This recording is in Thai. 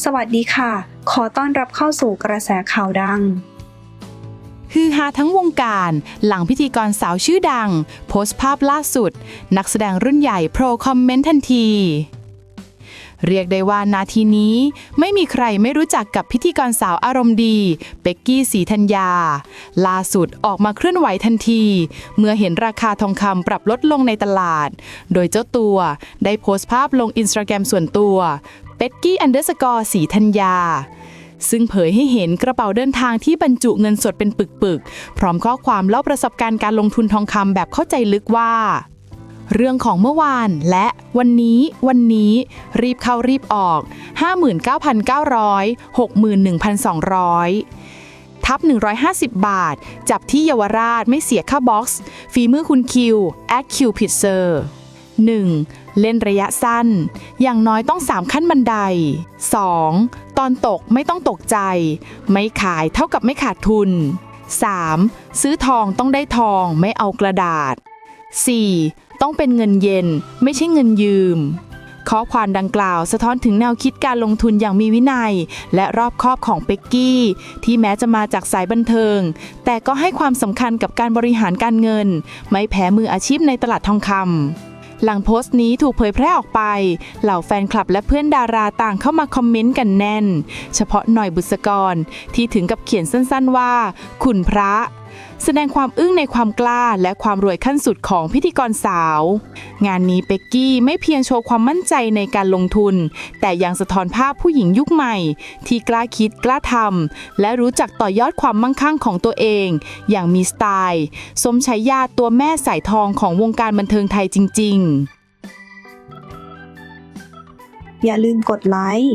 สวัสดีค่ะ ขอต้อนรับเข้าสู่กระแสข่าวดัง ฮือฮาทั้งวงการ หลังพิธีกรสาวชื่อดัง โพสต์ภาพล่าสุด นักแสดงรุ่นใหญ่โปรคอมเมนต์ทันที เรียกได้ว่านาทีนี้ไม่มีใครไม่รู้จักกับพิธีกรสาวอารมณ์ดีเบ็กกี้สีธัญญา ล่าสุดออกมาเคลื่อนไหวทันที เมื่อเห็นราคาทองคำปรับลดลงในตลาด โดยเจ้าตัวได้โพสต์ภาพลงอินสตาแกรมส่วนตัว เป็กกี้อันเดอร์สกอร์สีธัญญา ซึ่งเผยให้เห็นกระเป๋าเดินทางที่บรรจุเงินสดเป็นปึกๆ พร้อมข้อความเล่าประสบการณ์การลงทุนทองคำแบบเข้าใจลึกว่า เรื่องของเมื่อวานและวันนี้ วันนี้ รีบเข้ารีบออก 59,900 61,200ทับ 150 บาท จับที่เยาวราชไม่เสียค่าบ็อกซ์ ฝีมือคุณคิว แอคคิวพิเซอร์ 1. เล่นระยะสั้น อย่างน้อยต้อง 3 ขั้นบันได 2. ตอนตกไม่ต้องตกใจ ไม่ขายเท่ากับไม่ขาดทุน 3. ซื้อทองต้องได้ทองไม่เอากระดาษ 4. ต้องเป็นเงินเย็นไม่ใช่เงินยืม ข้อความดังกล่าวสะท้อนถึงแนวคิดการลงทุนอย่างมีวินัย และรอบคอบของเป็กกี้ ที่แม้จะมาจากสายบันเทิง แต่ก็ให้ความสำคัญกับการบริหารการเงิน ไม่แพ้มืออาชีพในตลาดทองคำ หลังโพสต์นี้ถูกเผยแพร่ออกไป เหล่าแฟนคลับและเพื่อนดาราต่างเข้ามาคอมเมนต์กันแน่น เฉพาะหน่อยบุษกร ที่ถึงกับเขียนสั้นๆว่า คุณพระ แสดงความอึ้งในความกล้าและความรวยขั้นสุดของพิธีกรสาว งานนี้เป็กกี้ไม่เพียงโชว์ความมั่นใจในการลงทุน แต่ยังสะท้อนภาพผู้หญิงยุคใหม่ ที่กล้าคิดกล้าทำและรู้จักต่อยอดความมั่งคั่งของตัวเอง อย่างมีสไตล์สมฉายาตัวแม่สายทองของวงการบันเทิงไทยจริง ๆ อย่าลืมกดไลค์